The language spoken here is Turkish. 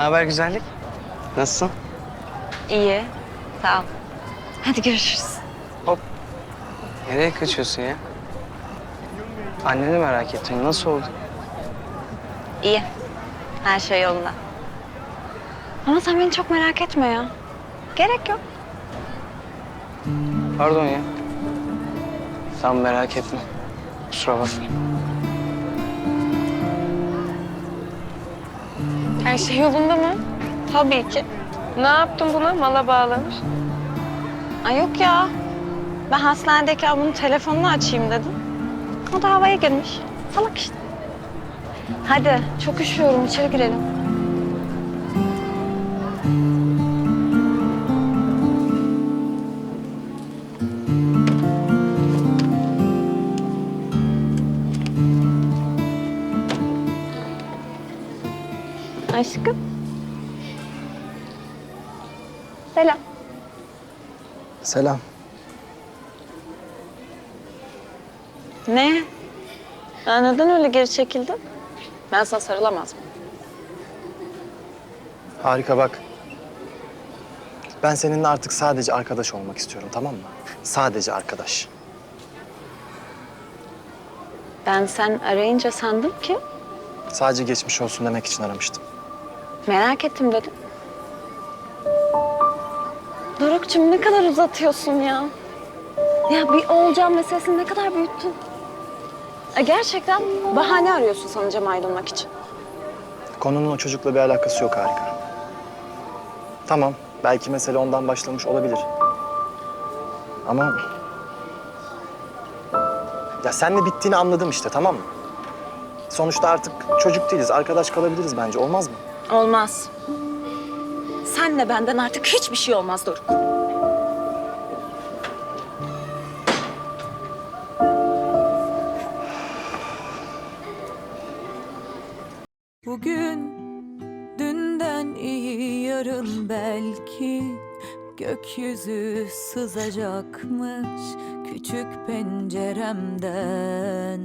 Ne haber güzellik? Nasılsın? İyi. Sağ ol. Hadi görüşürüz. Hop. Nereye kaçıyorsun ya? Anneni merak ettim. Nasıl oldu? İyi. Her şey yolunda. Ama sen beni çok merak etme ya. Gerek yok. Pardon ya. Sen merak etme. Kusura bakma. Her şey yolunda mı? Tabii ki. Ne yaptın buna? Mala bağlamış. Ay yok ya. Ben hastanedeyken bunun telefonunu açayım dedim. O da havaya girmiş. Salak işte. Hadi çok üşüyorum içeri girelim. Aşkım. Selam. Selam. Ne? Ya neden öyle geri çekildin? Ben sana sarılamaz mıyım? Harika bak. Ben seninle artık sadece arkadaş olmak istiyorum tamam mı? Sadece arkadaş. Ben sen arayınca sandım ki Sadece geçmiş olsun demek için aramıştım. Merak ettim dedim. Doruk'cum ne kadar uzatıyorsun ya. Ya bir olacağım meselesini ne kadar büyüttün. E, gerçekten bahane arıyorsun sanacağım ayrılmak için. Konunun o çocukla bir alakası yok harika. Tamam, belki mesele ondan başlamış olabilir. Ama... Ya senle bittiğini anladım işte tamam mı? Sonuçta artık çocuk değiliz, arkadaş kalabiliriz bence. Olmaz mı? Olmaz. Senle benden artık hiçbir şey olmaz Doruk. Bugün dünden iyi yarın belki gökyüzü sızacakmış küçük penceremden.